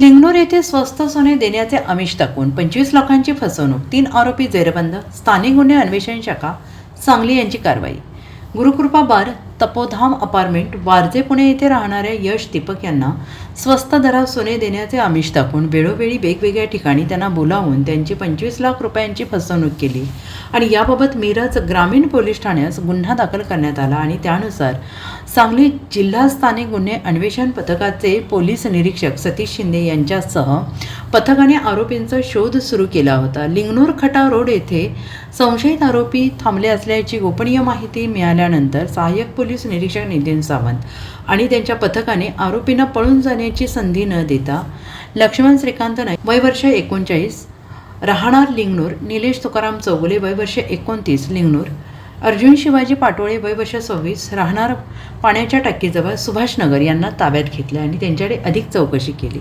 लिंगणूर येथे स्वस्त सोने देण्याचे आमिष दाखवून पंचवीस लाखांची फसवणूक तीन आरोपी जेरबंद स्थानिक गुन्हे अन्वेषण शाखा सांगली यांची कारवाई. गुरुकृपा बार तपोधाम अपार्टमेंट वारजे पुणे येथे राहणाऱ्या यश दीपक यांना स्वस्त दरात सोने देण्याचे आमिष दाखवून वेळोवेळी वेगवेगळ्या ठिकाणी त्यांना बोलावून त्यांची पंचवीस लाख रुपयांची फसवणूक केली आणि याबाबत मिरज ग्रामीण पोलीस ठाण्यास गुन्हा दाखल करण्यात आला आणि त्यानुसार सांगली जिल्हा स्थानिक गुन्हे अन्वेषण पथकाचे पोलीस निरीक्षक सतीश शिंदे यांच्यासह पथकाने आरोपींचा शोध सुरू केला होता. लिंगनूर खटाव रोड येथे संशयित आरोपी थांबले असल्याची गोपनीय माहिती मिळाल्यानंतर सहाय्यक पोलीस निरीक्षक नितीन सावंत आणि त्यांच्या पथकाने आरोपींना पळून जाण्याची संधी न देता लक्ष्मण श्रीकांत नाईक वय वर्ष एकोणचाळीस राहणार लिंगनूर निलेश तुकाराम चौगुले वय वर्ष एकोणतीस लिंगनूर अर्जुन शिवाजी पाटोळे वय वर्ष सव्वीस राहणार पाण्याच्या टाकीजवळ सुभाषनगर यांना ताब्यात घेतले आणि त्यांच्याकडे अधिक चौकशी केली.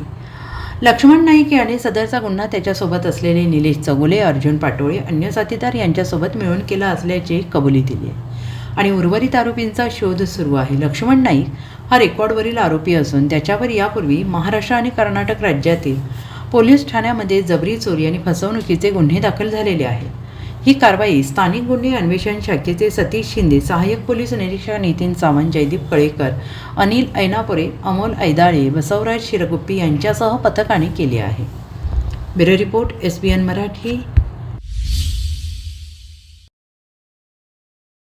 लक्ष्मण नाईक याने सदरचा गुन्हा त्याच्यासोबत असलेले निलेश चौगुले अर्जुन पाटोळे अन्य साथीदार यांच्यासोबत मिळून केला असल्याची कबुली दिली आहे आणि उर्वरित आरोपींचा शोध सुरू आहे. लक्ष्मण नाईक हा रेकॉर्डवरील आरोपी असून त्याच्यावर यापूर्वी महाराष्ट्र आणि कर्नाटक राज्यातील पोलीस ठाण्यामध्ये जबरी चोरी आणि फसवणुकीचे गुन्हे दाखल झालेले आहेत. ही कारवाई स्थानिक गुन्हे अन्वेषण शाखेचे सतीश शिंदे सहाय्यक पोलीस निरीक्षक नितीन सावंत जयदीप कळेकर अनिल ऐनापुरे अमोल ऐदाळे बसवराज शिरगुप्पी यांच्यासह पथकाने केली आहे. Bureau report S B N Marathi.